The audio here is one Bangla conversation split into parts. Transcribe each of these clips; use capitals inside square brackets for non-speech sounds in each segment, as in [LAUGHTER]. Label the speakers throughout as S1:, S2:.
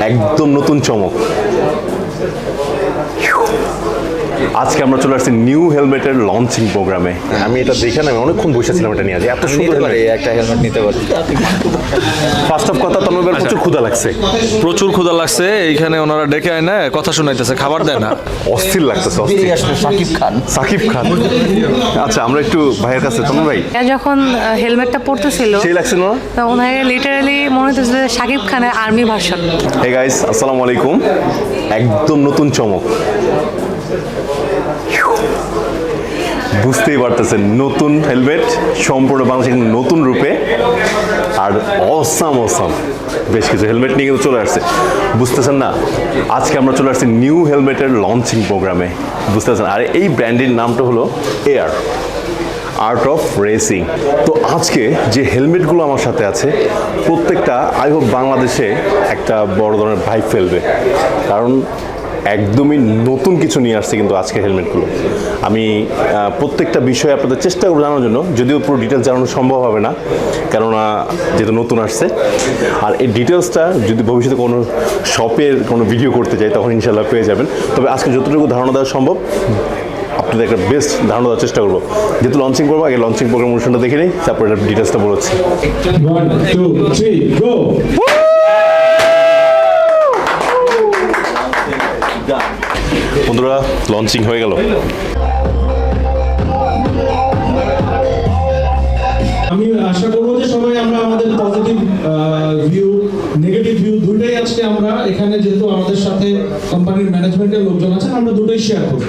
S1: একদম নতুন চমক। আজকে আমরা চলে আসছি নিউ হেলমেটের লঞ্চিং প্রোগ্রামে আমি এটা দেখে না আমি অনেকক্ষণ বসেছিলাম এটা নিয়ে এত সুন্দর
S2: একটা হেলমেট নিতে পারি।
S1: ফার্স্ট অফ কথা তন্ময়ের প্রচুর ক্ষুধা লাগছে।
S3: প্রচুর ক্ষুধা লাগছে এইখানে ওনারা ডেকে আয় না কথা শোনাইতেছে খাবার দেয় না।
S1: অস্থির লাগতেছে অস্থির।
S2: আসলে শাকিব খান।
S1: সাকিব খান। আচ্ছা আমরা একটু ভাইয়ের কাছে তন্ময় ভাই।
S4: যখন হেলমেটটা পরতেছিল
S1: সেই লাগছে না?
S4: তো ওনাকে লিটারালি মনে হতেছিল যে শাকিব খানের আর্মি ভার্সন
S1: হে গাইস আসসালামু আলাইকুম। একদম নতুন চমক। বুঝতেই পারতেছেন, নতুন হেলমেট সম্পূর্ণ বাংলাদেশের নতুন রূপে আর অসাম অসাম বেশ কিছু হেলমেট নিয়ে কিন্তু চলে আসছে। বুঝতেছেন না? আজকে আমরা চলে আসছি নিউ হেলমেটের লঞ্চিং প্রোগ্রামে বুঝতেছেন? আর এই ব্র্যান্ডের নামটা হলো এয়ার আর্ট অফ রেসিং তো আজকে যে হেলমেটগুলো আমার সাথে আছে, প্রত্যেকটা আই হোপ বাংলাদেশে একটা বড় ধরনের ভাইব ফেলবে। কারণ একদমই নতুন কিছু নিয়ে আসছে কিন্তু আজকে হেলমেটগুলো। আমি প্রত্যেকটা বিষয়ে আপনাদের চেষ্টা করব জানার জন্য যদিও পুরো ডিটেলস জানানো সম্ভব হবে না কেননা যেহেতু নতুন আসছে। আর এই ডিটেলসটা যদি ভবিষ্যতে কোনো শপের কোনো ভিডিও করতে চাই তখন ইনশাল্লাহ পেয়ে যাবেন। তবে আজকে যতটুকু ধারণা দেওয়া সম্ভব আপনাদের একটা বেস্ট ধারণা দেওয়ার চেষ্টা করব। যেহেতু লঞ্চিং করব আগে লঞ্চিং প্রোগ্রাম অনুষ্ঠানটা দেখে নিই তারপরে ডিটেলসটা বলছি বন্ধুরা লঞ্চিং হয়ে গেল।
S5: আমি আশা করব যে সবাই আমরা আমাদের পজিটিভ ভিউ নেগেটিভ ভিউ দুইটাই আজকে আমরা এখানে যেহেতু আমাদের সাথে কোম্পানির ম্যানেজমেন্টের লোকজন আছেন আমরা দুটোই শেয়ার করব।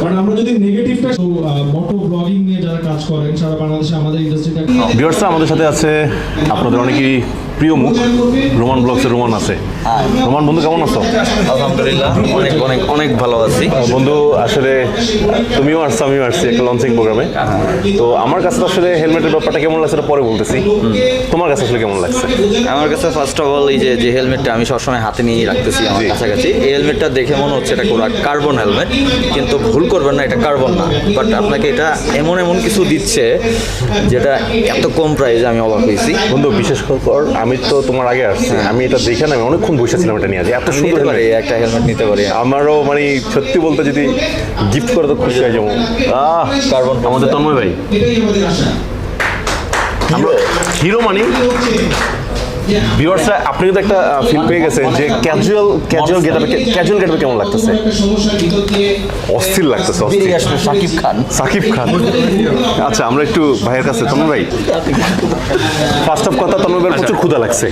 S5: কারণ আমরা যদি নেগেটিভটা মোটো ব্লগিং নিয়ে যারা কাজ করেন সারা বাংলাদেশে আমাদের ইন্ডাস্ট্রিটা
S1: ভিউয়ার্সরা আমাদের সাথে আছে আপনাদের অনেকেই প্রিয় মুখ রোমান ব্লগসের রোমান আছে। রোমান বন্ধু কেমন আছো?
S2: আলহামদুলিল্লাহ অনেক অনেক অনেক ভালো আছি।
S1: বন্ধু আসলে তুমিও আসছো আমিও আসছি একটা লঞ্চিং প্রোগ্রামে তো আমার কাছে আসলে হেলমেটের ব্যাপারটা কেমন লাগছে পরে বলতেছি। তোমার কাছে আসলে কেমন লাগছে?
S2: আমার কাছে ফার্স্ট অফ অল এই যে যে হেলমেটটা আমি সবসময় হাতে নিয়ে রাখতেছি আমার কাছাকাছি। এই হেলমেটটা দেখে মনে হচ্ছে এটা কোরা কার্বন হেলমেট কিন্তু ভুল করবেন না এটা কার্বন না। বাট আপনাকে এটা এমন এমন কিছু দিচ্ছে যেটা এত কম প্রাইসে আমি অবাক হয়েছি।
S1: বন্ধু বিশেষ কর আমি তো তোমার আগে আসছি। আমি এটা দেখে না আমি অনেকক্ষণ বসেছিলাম এটা নিয়ে এত সুন্দর
S2: একটা হেলমেট নিতে পারি।
S1: আমারও মানে সত্যি বলতে যদি গিফট করে তো খুশি হয়ে যাব। আহ
S2: কার্বন
S1: আমাদের তন্ময় ভাই। আমরা হিরো মানে। ভিউয়ার্সরা আপনি কিন্তু একটা ফিল পেয়ে গেছেন যে ক্যাজুয়াল ক্যাজুয়াল গেটআপে ক্যাজুয়াল গেটআপে কেমন লাগতেছে? অস্থির লাগতেছে অস্থির।
S2: আসলে শাকিব খান।
S1: সাকিব খান। আচ্ছা আমরা একটু ভাইয়ের কাছে তন্ময় ভাই। ফার্স্ট অফ কথা তন্ময় ভাইয়ের প্রচুর ক্ষুধা লাগছে।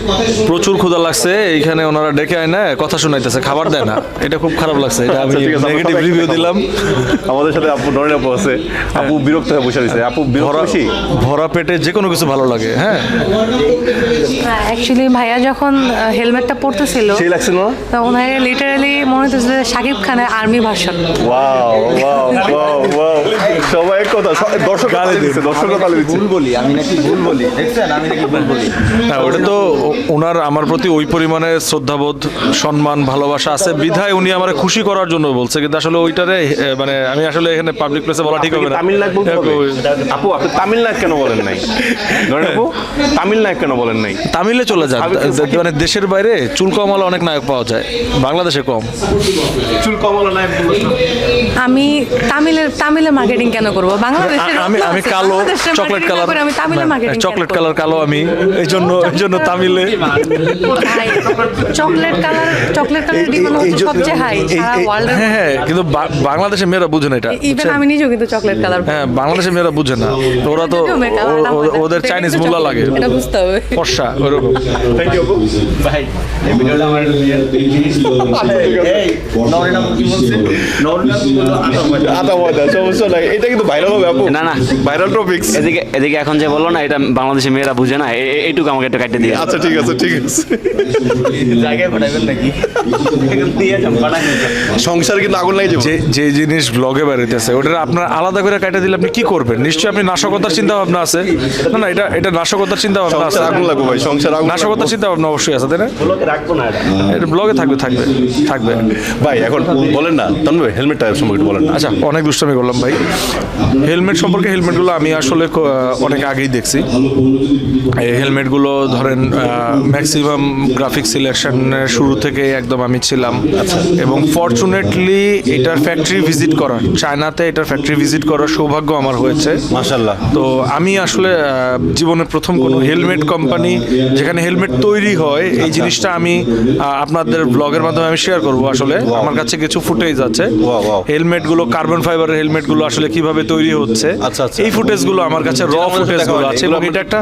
S3: প্রচুর ক্ষুধা লাগছে এইখানে ওনারা ডেকে আয় না কথা শোনাইতেছে খাবার দেয় না। এটা খুব খারাপ লাগছে এটা আমি
S1: আচ্ছা,
S3: নেগেটিভ রিভিউ দিলাম।
S1: আমাদের সাথে আপু নরেন আপু আছে। আপু বিরক্ত হয়ে বসে রয়েছে। আপু
S3: ভরা ভরা পেটে যে কোনো কিছু ভালো লাগে হ্যাঁ
S4: অ্যাকচুয়ালি ভাইয়া যখন হেলমেটটা পরতেছিল
S1: সেই লাগছে না?
S4: তো ওনাকে লিটারালি মনে হতেছিল যে শাকিব খানের army version
S1: wow wow wow wow সবাই এক কথা দর্শক তালি দিচ্ছে দর্শক তালি দিচ্ছে।
S2: বলি আমি নাকি ভুল বলি দেখছেন? আমি নাকি ভুল বলি।
S3: হ্যাঁ ওটা তো ওনার আমার প্রতি ওই পরিমাণে শ্রদ্ধাবোধ সম্মান ভালোবাসা আছে। বিধায় উনি আমার খুশি করার জন্য বলছে কিন্তু আসলে ওইটারে মানে আমি আসলে এখানে পাবলিক প্লেসে বলা ঠিক হবে না।
S1: তামিলনাড়ু বলতে হবে আপু আপনি তামিলনাড়ু কেন বলেন নাই? নরেন আপু তামিলনাড়ু কেন বলেন নাই?
S3: তামিলে চলে
S1: আমি
S3: মানে দেশের বাইরে চুল কমালে অনেক নায়ক পাওয়া যায়। বাংলাদেশে কম।
S1: চুল কমালো নাই
S4: আমি তামিলের তামিলে মার্কেটিং কেন করব? বাংলাদেশের
S3: আমি আমি কালো চকলেট কালার
S4: আমি তামিলে মার্কেটিং
S3: চকলেট কালার কালো আমি। এই জন্য এই জন্য তামিলে
S4: chocolate colour chocolate colour demand হচ্ছে সবচেয়ে হাই সারা ওয়ার্ল্ডের
S3: হ্যাঁ হ্যাঁ কিন্তু বা- বাংলাদেশের মেয়েরা বুঝে না এটা।
S4: ইভেন আমি নিজেও কিন্তু চকলেট কালার
S3: হ্যাঁ বাংলাদেশের মেয়েরা বুঝে না। ওরা তো ওদের চাইনিজ
S4: chocolate,
S3: লাগে।
S4: এটা বুঝতে হবে।
S3: ফর্সা ওরকম
S1: থ্যাংক ইউ আপু আদা ময়দা সমস্যা এটা কিন্তু ভাইরাল হবে আপু।
S6: না, না।
S1: ভাইরাল টপিকস
S6: এদিকে এদিকে এখন যে বলল না এটা বাংলাদেশের মেয়েরা বুঝে না এইটুকু আমাকে একটু কাটতে দিয়ে।
S1: আচ্ছা ঠিক আছে ঠিক আছে।
S2: জায়গায় পাঠাবেন নাকি?
S1: সংসার কিন্তু আগুন লাগে
S3: যে যে জিনিস ব্লগে বেরোতেছে ওটা আপনার আলাদা করে কাটে দিলে আপনি কি করবেন? নিশ্চয়ই আপনি নাশকতার চিন্তা ভাবনা আছে। না না এটা এটা নাশকতার চিন্তা ভাবনা আছে।
S1: আগুন লাগবে ভাই সংসার আগুন
S3: নাশকতার চিন্তা ভাবনা অবশ্যই আছে তাই না? এটা। ব্লগে থাকবে থাকবে থাকবে।
S1: ভাই এখন বলেন না। তন্ময় হেলমেটটা সম্পর্কে বলেন না।
S3: আচ্ছা অনেক দুষ্টামি করলাম ভাই। হেলমেট সম্পর্কে হেলমেটগুলো আমি আসলে অনেক আগেই দেখছি। এই হেলমেটগুলো ধরেন ম্যাক্সিমাম গ্রাফিক সিলেকশনের শুরু থেকে একদম আমি ছিলাম। এবং ফরচুনেটলি এটার ফ্যাক্টরি ভিজিট করা চায়নাতে এটার ফ্যাক্টরি ভিজিট করার সৌভাগ্য আমার হয়েছে।
S1: মাশাল্লাহ
S3: তো আমি আসলে জীবনের প্রথম কোনো হেলমেট কোম্পানি যেখানে হেলমেট তৈরি হয় এই
S1: আচ্ছা।
S3: জিনিসটা আমি আপনাদের ব্লগের মাধ্যমে আমি শেয়ার করব আসলে আমার কাছে কিছু ফুটেজ আছে হেলমেটগুলো কার্বন ফাইবারের হেলমেটগুলো আসলে কীভাবে তৈরি হচ্ছে
S1: আচ্ছা, আচ্ছা।
S3: এই ফুটেজগুলো আমার কাছে র ফুটেজগুলো
S1: দেখা
S3: আছে এবং এটা একটা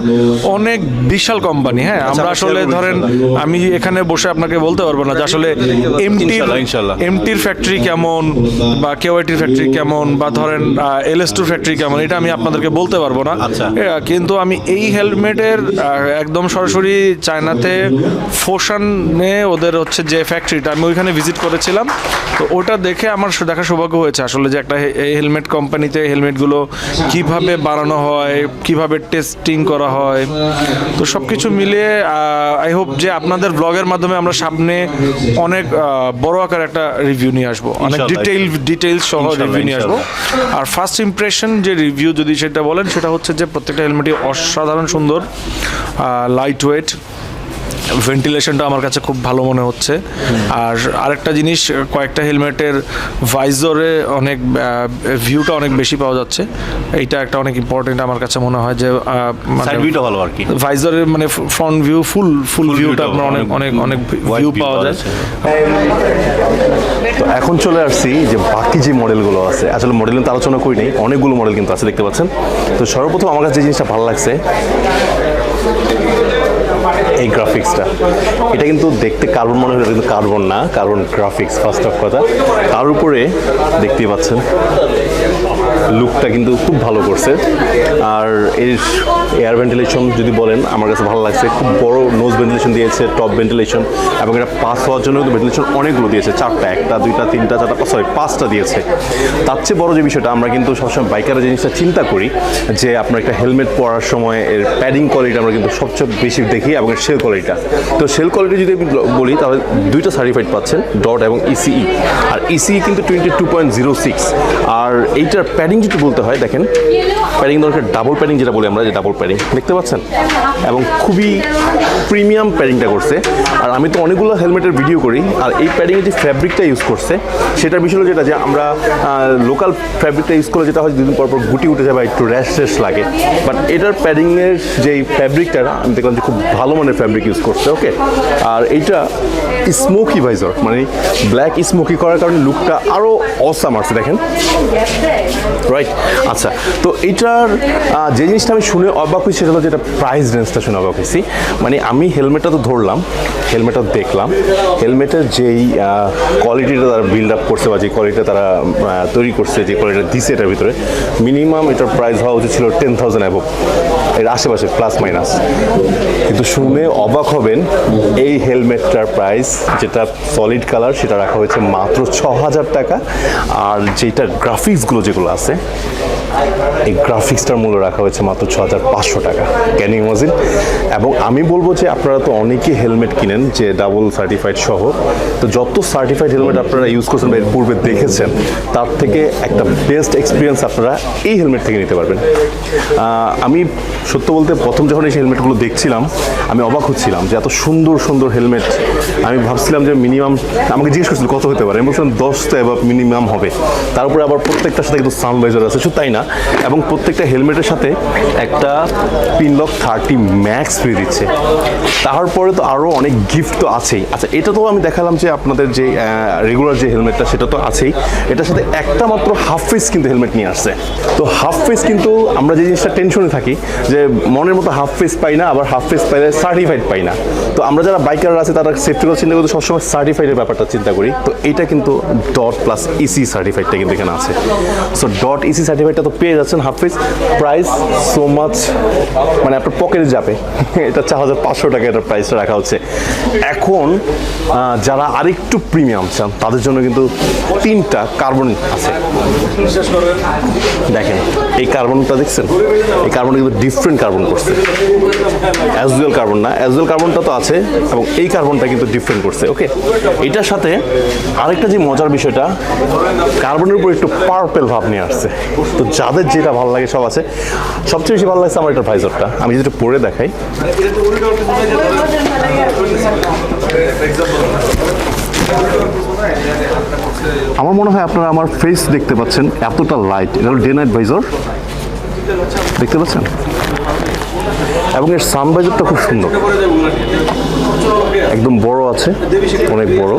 S3: অনেক বিশাল কোম্পানি হ্যাঁ আমরা আসলে ধরেন আমি এখানে বসে আপনাকে বলতে পারব না যে আসলে
S1: ইনশাল্লাহ।
S3: এমটির ফ্যাক্টরি কেমন বা কেওয়াইটির ফ্যাক্টরি কেমন বা ধরেন এলএস টুর ফ্যাক্টরি কেমন এটা আমি আপনাদেরকে বলতে পারব না। কিন্তু আমি এই হেলমেটের একদম সরাসরি চায়নাতে ফোশানে ওদের হচ্ছে যে ফ্যাক্টরিটা আমি ওইখানে ভিজিট করেছিলাম। তো ওটা দেখে আমার দেখা সৌভাগ্য হয়েছে আসলে যে একটা এই হেলমেট কোম্পানিতে হেলমেটগুলো কীভাবে বানানো হয় কীভাবে টেস্টিং করা হয়। তো সব কিছু মিলিয়ে আই হোপ যে আপনাদের ব্লগের মাধ্যমে আমরা সামনে অনেক বড় আকার একটা রিভিউ নিয়ে আসব। অনেক ডিটেইল ডিটেইলস সহ রিভিউ নিয়ে আসব। আর ফার্স্ট ইমপ্রেশন যে রিভিউ যদি সেটা বলেন সেটা হচ্ছে যে প্রত্যেকটা হেলমেটই অসাধারণ সুন্দর লাইট ওয়েট ভেন্টিলেশনটা আমার কাছে খুব ভালো মনে হচ্ছে। আর আরেকটা জিনিস কয়েকটা হেলমেটের ভাইজরে অনেক ভিউটা অনেক বেশি পাওয়া যাচ্ছে। এইটা একটা অনেক ইম্পর্টেন্ট আমার কাছে মনে হয় যে আহ, মানে
S1: ভিউটা ভালো আর কি।
S3: ভাইজরের মানে ফ্রন্ট ভিউ ফুল ফুল ভিউটা আপনার অনেক অনেক অনেক ভিউ পাওয়া
S1: পাওয়া
S3: যায়।
S1: তো এখন চলে আসছি যে বাকি যে মডেলগুলো আছে আসলে মডেল তো আলোচনা করি নাই অনেকগুলো মডেল কিন্তু আছে দেখতে পাচ্ছেন। তো সর্বপ্রথম আমার কাছে যে জিনিসটা ভালো লাগছে এই গ্রাফিক্সটা এটা কিন্তু দেখতে কার্বন মনে হলো কিন্তু কার্বন না কার্বন গ্রাফিক্স ফার্স্ট অফ কথা। তার উপরে দেখতেই পাচ্ছেন। লুকটা কিন্তু খুব ভালো করছে। আর এর এয়ার ভেন্টিলেশন যদি বলেন, আমার কাছে ভালো লাগছে। খুব বড় নোজ ভেন্টিলেশন দিয়েছে টপ ভেন্টিলেশন এবং এটা পাস হওয়ার জন্য কিন্তু ভেন্টিলেশন অনেকগুলো দিয়েছে। চারটা, একটা, দুইটা, তিনটা, চারটা সরি পাঁচটা দিয়েছে। তার চেয়ে বড় যে বিষয়টা, আমরা কিন্তু সবসময় বাইকারের জিনিসটা চিন্তা করি যে আপনার একটা হেলমেট পরার সময় এর প্যাডিং কোয়ালিটি আমরা কিন্তু সবচেয়ে বেশি দেখি, এবং সেল কোয়ালিটিটা তো সেল কোয়ালিটি যদি আমি বলি, তাহলে দুইটা সার্টিফাইড পাচ্ছেন ডট এবং ইসিই আর ইসিই কিন্তু twenty two point zero six আর এইটার প্যাডিং যদি বলতে হয়, দেখেন প্যারিং দরকার ডাবল প্যারিং যেটা বলি আমরা, যে ডাবল প্যারিং দেখতে পাচ্ছেন? এবং খুবই প্রিমিয়াম প্যারিংটা করছে। আর আমি তো অনেকগুলো হেলমেটের ভিডিও করি, আর এই প্যাডিংয়ের যে ফ্যাব্রিকটা ইউজ করছে, সেটার বিষয় যেটা যে আমরা লোকাল ফ্যাব্রিকটা ইউজ করলে যেটা হয়, দুদিন পর পর গুটি উঠে যাবে, একটু র্যাশ র্যাশ লাগে। বাট এটার প্যাডিংয়ের যে ফ্যাব্রিকটা আমি দেখলাম যে খুব ভালো মানের ফ্যাব্রিক ইউজ করছে ওকে আর এইটা স্মোকি ভাইজর মানে ব্ল্যাক স্মোকি করার কারণে লুকটা আরও অসাম আসছে, দেখেন। রাইট আচ্ছা তো এইটার যে জিনিসটা আমি শুনে অবাক হয়েছি সেটা হলো যেটা প্রাইস রেঞ্জটা শুনে অবাক হয়েছি। মানে আমি হেলমেটটা তো ধরলাম হেলমেটটা দেখলাম। হেলমেটের যেই কোয়ালিটিটা তারা বিল্ড আপ করছে বা যে কোয়ালিটিটা তারা তৈরি করছে, যে কোয়ালিটিটা দিছে এটার ভিতরে মিনিমাম এটার প্রাইস হওয়া উচিত ছিল টেন থাউজেন্ড অ্যাবভ এর আশেপাশে প্লাস মাইনাস কিন্তু শুনে অবাক হবেন, এই হেলমেটটার প্রাইস যেটা সলিড কালার সেটা রাখা হয়েছে মাত্র ছ হাজার টাকা। আর যেটা গ্রাফিক্সগুলো যেগুলো আছে base এই গ্রাফিক্সটার মূল্য রাখা হয়েছে মাত্র ছ হাজার পাঁচশো টাকা। ক্যান ইমাজিন এবং আমি বলব যে আপনারা তো অনেকেই হেলমেট কিনেন যে ডাবল সার্টিফাইড সহ। তো যত সার্টিফাইড হেলমেট আপনারা ইউজ করছেন বা এর পূর্বে দেখেছেন, তার থেকে একটা বেস্ট এক্সপিরিয়েন্স আপনারা এই হেলমেট থেকে নিতে পারবেন। আমি সত্য বলতে প্রথম যখন এই হেলমেটগুলো দেখছিলাম, আমি অবাক হচ্ছিলাম যে এত সুন্দর সুন্দর হেলমেট আমি ভাবছিলাম যে মিনিমাম আমাকে জিজ্ঞেস করছিল কত হতে পারে? আমি বলছিলাম দশটা এবার মিনিমাম হবে। তার উপরে আবার প্রত্যেকটার সাথে কিন্তু সানভাইজার আছে, শুধু তাই না এবং প্রত্যেকটা হেলমেটের সাথে একটা পিনলক থার্টি ম্যাক্স ফ্রি দিচ্ছে। তারপরে তো আরও অনেক গিফট তো আছেই। আচ্ছা এটা তো আমি দেখালাম যে আপনাদের যে রেগুলার যে হেলমেটটা, সেটা তো আছেই। এটার সাথে একটা মাত্র হাফ ফেস কিন্তু হেলমেট নিয়ে আসছে। তো হাফ ফেস কিন্তু আমরা যে জিনিসটা টেনশনে থাকি, যে মনের মতো হাফ ফেস পাই না, আবার হাফ ফেস পাইলে সার্টিফাইড পাই না। তো আমরা যারা বাইকার আছে, তারা সেফটি কথা চিন্তা করতে সবসময় সার্টিফাইডের ব্যাপারটা চিন্তা করি। তো এটা কিন্তু ডট প্লাস ইসি সার্টিফাইডটা কিন্তু এখানে আছে। সো ডট ইসি সার্টিফাইডটা তো তো পেয়ে যাচ্ছেন half piece. Price so much মানে আপনার পকেটে যাবে। [LAUGHS] এটা চার হাজার পাঁচশো টাকা এটার প্রাইসটা রাখা হচ্ছে। এখন যারা আরেকটু প্রিমিয়াম চান, তাদের জন্য কিন্তু তিনটা কার্বন আছে। দেখেন, এই কার্বনটা দেখছেন? এই কার্বনটা কিন্তু ডিফারেন্ট কার্বন করছে। অ্যাজুয়াল কার্বন না অ্যাজুয়াল কার্বনটা তো আছে, এবং এই কার্বনটা কিন্তু ডিফারেন্ট করছে ওকে এটার সাথে আরেকটা যে মজার বিষয়টা কার্বনের উপর একটু পার্পেল ভাব নিয়ে আসছে। তো যাদের যেটা ভালো লাগে সব আছে। সবচেয়ে বেশি ভালো লাগছে আমার এটার ভাইজরটা আমি যেটা পরে দেখাই। আমার মনে হয় আপনারা আমার ফেস দেখতে পাচ্ছেন এতটা লাইট এটা হলো ডে নাইট ভাইজর দেখতে পাচ্ছেন? এবং এর সানভাইজারটা খুব সুন্দর। একদম বড় আছে, অনেক বড়।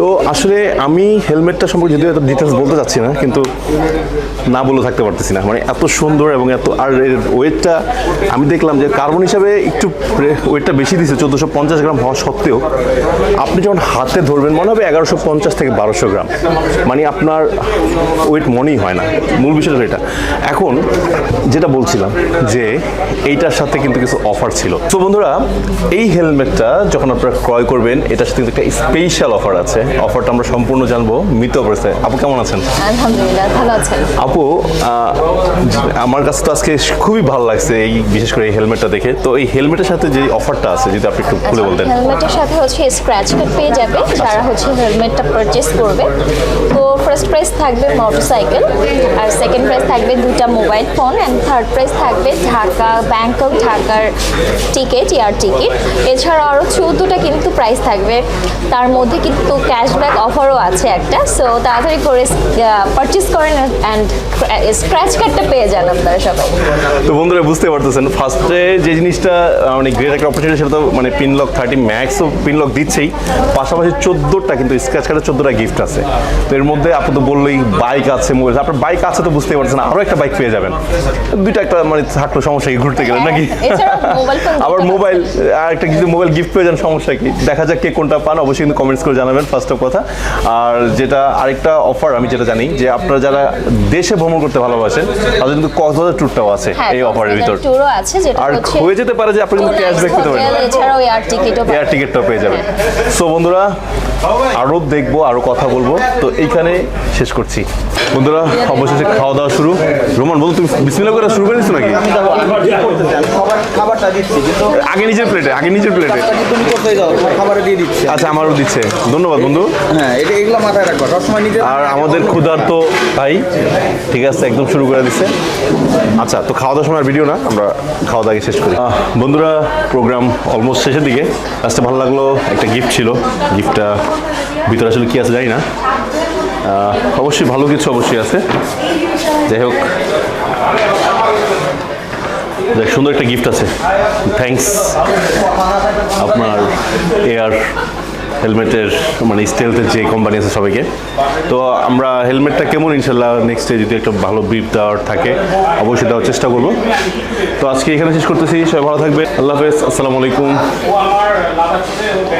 S1: তো আসলে আমি হেলমেটটা সম্পর্কে যদিও এত ডিটেলস বলতে চাচ্ছি না, কিন্তু না বলে থাকতে পারতেছি না। মানে এত সুন্দর এবং এত, আর ওয়েটটা আমি দেখলাম যে কার্বন হিসাবে একটু ওয়েটটা বেশি দিচ্ছে চোদ্দোশো পঞ্চাশ গ্রাম হওয়া সত্ত্বেও। আপনি যখন হাতে ধরবেন, মনে হবে এগারোশো পঞ্চাশ থেকে বারোশো গ্রাম। মানে আপনার ওয়েট মনেই হয় না। মূল বিষয়টা এটা। এখন যেটা বলছিলাম যে এইটার সাথে কিন্তু কিছু অফার ছিল। তো বন্ধুরা, এই হেলমেটটা যখন আপনারা ক্রয় করবেন, এটার সাথে কিন্তু একটা স্পেশাল অফার আছে। অফারটা আমরা সম্পূর্ণ জানব। মিত অফারসে আপু কেমন আছেন?
S7: আলহামদুলিল্লাহ ভালো আছেন?
S1: আপু আমার কাছে তো আজকে খুবই ভালো লাগছে এই বিশেষ করে এই হেলমেটটা দেখে। তো এই হেলমেটের সাথে যে অফারটা আছে যদি আপনি একটু খুলে বলতেন।
S7: হেলমেটের সাথে হচ্ছে স্ক্র্যাচ কার্ড পেয়ে যাবে। যারা হচ্ছে হেলমেটটা পারচেস করবে। তো ফার্স্ট প্রাইস থাকবে মোটরসাইকেল আর সেকেন্ড প্রাইস থাকবে দুটা mobile phone and third price থাকবে ঢাকা ব্যাংকক ঢাকার টিকিট এয়ার টিকিট এছাড়া আরও চৌদ্দটা কিন্তু প্রাইস থাকবে। তার মধ্যে কিন্তু ক্যাশব্যাক অফারও আছে একটা সো তাড়াতাড়ি করে পারচেস করেন অ্যান্ড স্ক্র্যাচ কার্ডটা পেয়ে যান আপনারা সবাই।
S1: তো বন্ধুরা বুঝতে পারতেছেন ফার্স্টে যে জিনিসটা মানে গ্রেট একটা অপরচুনিটি সেটা তো মানে পিনলক থার্টি ম্যাক্সও পিনলক দিচ্ছেই। পাশাপাশি চোদ্দোটা কিন্তু স্ক্র্যাচ কার্ডের চোদ্দোটা গিফট আছে। তো এর মধ্যে আপনি তো বললেই বাইক আছে মোবাইল আপনার বাইক আছে তো বুঝতেই পারছেন আরও একটা বাইক পেয়ে যাবেন। দুইটা একটা মানে থাকল সমস্যা কি ঘুরতে গেলে নাকি?
S7: phone
S1: আবার মোবাইল আর একটা কিছু মোবাইল গিফট পেয়ে যান সমস্যা কি? দেখা যাক কে কোনটা পান অবশ্যই কিন্তু কমেন্টস করে জানাবেন। ফার্স্ট অফ কথা। আর যেটা আরেকটা অফার আমি যেটা জানি যে আপনারা যারা দেশে ভ্রমণ করতে ভালোবাসেন তাদের কিন্তু কক্সবাজার ট্যুরটাও আছে
S7: হ্যাঁ
S1: এই অফারের ভিতর।
S7: আছে যেটা
S1: আর হয়ে যেতে পারে যে আপনি কিন্তু ক্যাশব্যাক পেতে পারেন।
S7: এছাড়াও এয়ার টিকিটও
S1: এয়ার টিকিটটাও পেয়ে যাবেন। সো বন্ধুরা আরও দেখব আরও কথা বলব। তো এইখানে শেষ করছি। বন্ধুরা অবশেষে খাওয়া দাওয়া শুরু। রোমান বলো তুমি বিসমিল্লা করে শুরু করে দিচ্ছ নাকি?
S2: দিচ্ছি। কিন্তু
S1: আগে নিজের প্লেটে আগে নিজের প্লেটে
S2: তুমি করতে যাও? খাবারে দিয়ে দিচ্ছি।
S1: আচ্ছা আমারও দিচ্ছে। ধন্যবাদ বন্ধু।
S2: হ্যাঁ এটা এগুলো মাথায় রাখব। সবসময় নিজে
S1: আর আমাদের ক্ষুধার্ত ভাই ঠিক আছে একদম শুরু করে দিচ্ছে আচ্ছা তো খাওয়া দাওয়ার সময় ভিডিও না আমরা খাওয়া দাওয়া শেষ করি। বন্ধুরা প্রোগ্রাম অলমোস্ট শেষের দিকে। লাস্টে ভালো লাগল একটা গিফট ছিল। গিফটটা ভিতরে আসলে কি আছে জানি না। অবশ্যই ভালো কিছু অবশ্যই আছে। যাই হোক যাক, সুন্দর একটা গিফট আছে। থ্যাংকস আপনার এয়ার হেলমেটের মানে স্টেলথের যে কোম্পানি আছে সবাইকে। তো আমরা হেলমেটটা কেমন? ইনশাল্লাহ নেক্সট ডে যদি একটা ভালো ব্রিফ দেওয়ার থাকে, অবশ্যই দেওয়ার চেষ্টা করব। তো আজকে এখানে শেষ করতেছি, সবাই ভালো থাকবে আল্লাহ হাফেজ, আসসালামু আলাইকুম।